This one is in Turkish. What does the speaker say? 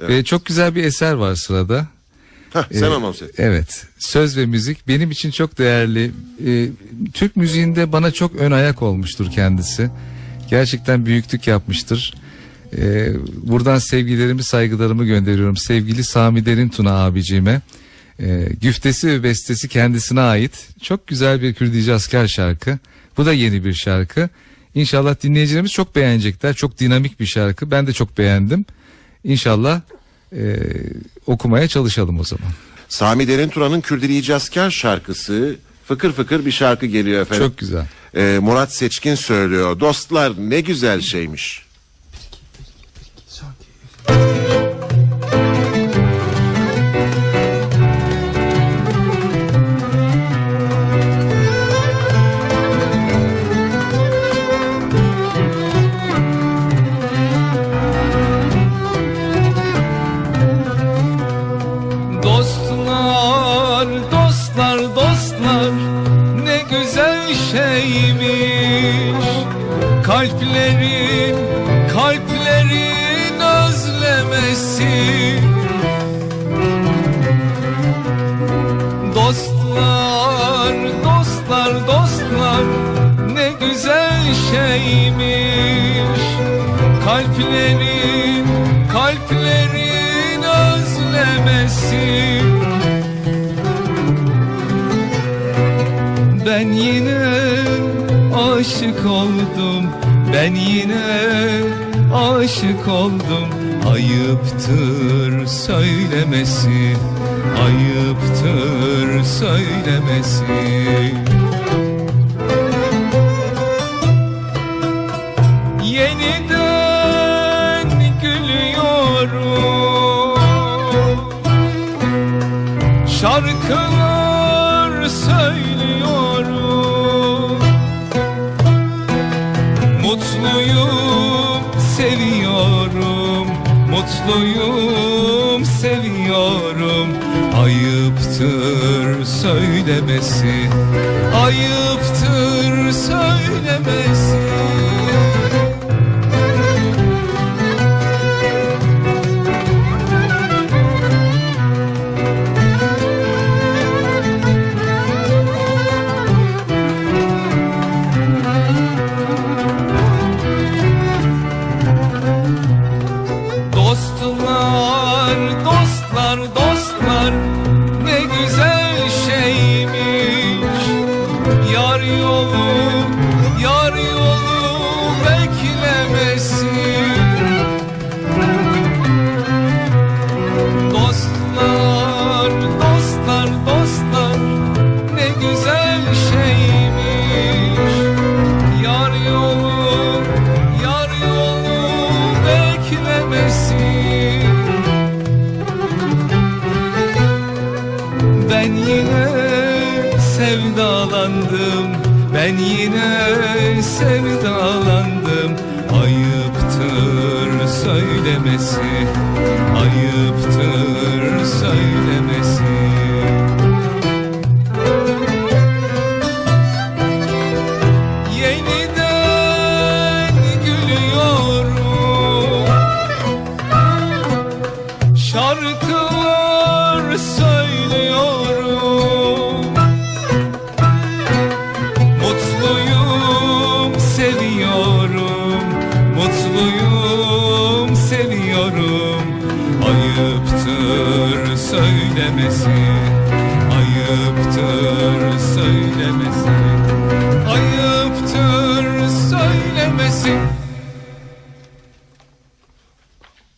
Ve çok güzel bir eser var sırada. Heh, sen Ee, anons et. Evet. Söz ve müzik benim için çok değerli. Ee, Türk müziğinde bana çok ön ayak olmuştur kendisi. Gerçekten büyüklük yapmıştır. Ee, buradan sevgilerimi, saygılarımı gönderiyorum. Sevgili Sami Derin Tuna abicime. Ee, güftesi ve bestesi kendisine ait. Çok güzel bir Kürdici asker şarkı. Bu da yeni bir şarkı. İnşallah dinleyicilerimiz çok beğenecekler. Çok dinamik bir şarkı. Ben de çok beğendim. İnşallah e, okumaya çalışalım o zaman. Sami Derin Turan'ın Kürdiliğici Asker şarkısı fıkır fıkır bir şarkı geliyor efendim. Çok güzel. Ee, Murat Seçkin söylüyor. Dostlar ne güzel şeymiş. Kalplerin, kalplerin özlemesi. Dostlar, dostlar, dostlar ne güzel şeymiş. Kalplerin, kalplerin özlemesi. Ben yine aşık oldum Ben yine aşık oldum. Ayıptır söylemesi Ayıptır söylemesi Mutluyum, seviyorum. Ayıptır söylemesi. Ayıptır söylemesi Ben yine sevdalandım. Ben yine sevdalandım. Ayıptır söylemesi. Ayıptır söylemesi söylemesi Ayıptır söylemesi Ayıptır söylemesi